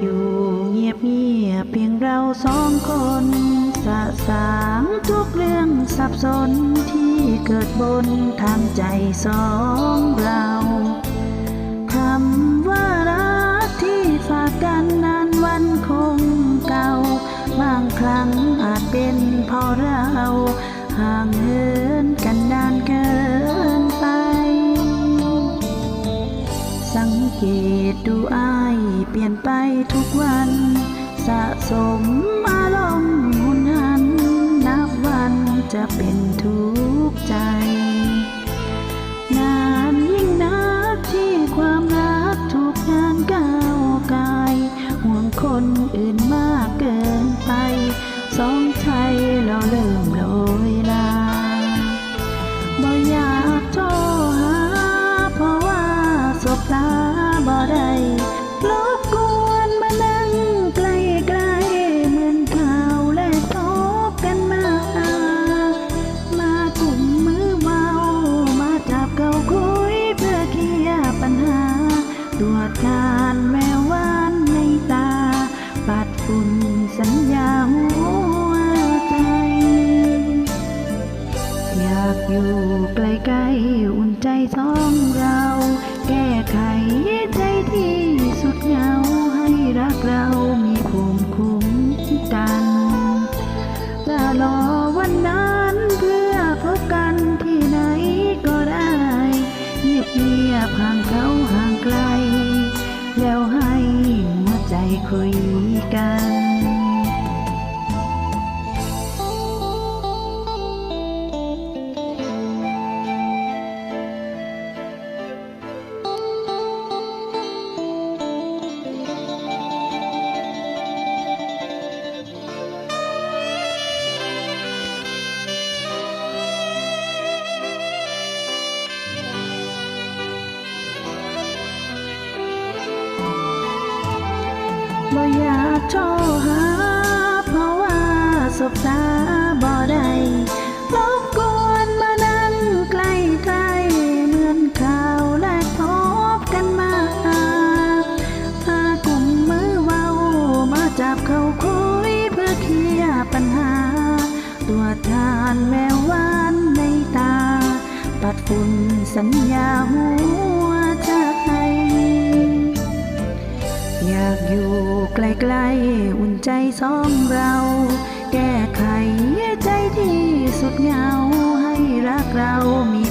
อยู่เงียบเงียบเพียงเราสองคนสะสางทุกเรื่องสับสนที่เกิดบนทางใจสองเราคำว่ารักที่ฝากกันนานวันคงเก่า บางครั้งอาจเป็นเพราะเราห่างเหิน เกตดูอายเปลี่ยนไปทุกวัน สะสมอารมณ์หุนหัน นับวันจะเป็นทุกข์ใจ อยากอยู่ใกล้ๆอุ่นใจสองเรา แก้ไขใจที่สุดเหงาให้รักเรามีภูมิคุ้มกันจะรอวันนั้นเพื่อพบกันที่ไหนก็ได้เงียบเงียบห่างเขาห่างไกล แล้วให้หัวใจคุยกัน อยากโทรหา เพราะว่าสบตาบ่ได้รบกวนมานั่งใกล้ๆเหมือนข่าวและพบกันมาพากลุ่มมือเว้ามาจับเขาคุยเพื่อเคลียร์ปัญหา ตัวทานแวววานในตา ปัดฝุ่นสัญญาหัว อยากอยู่ใกล้ๆอุ่นใจสองเรา แก้ไขใจที่สุดเหงาให้รักเรามี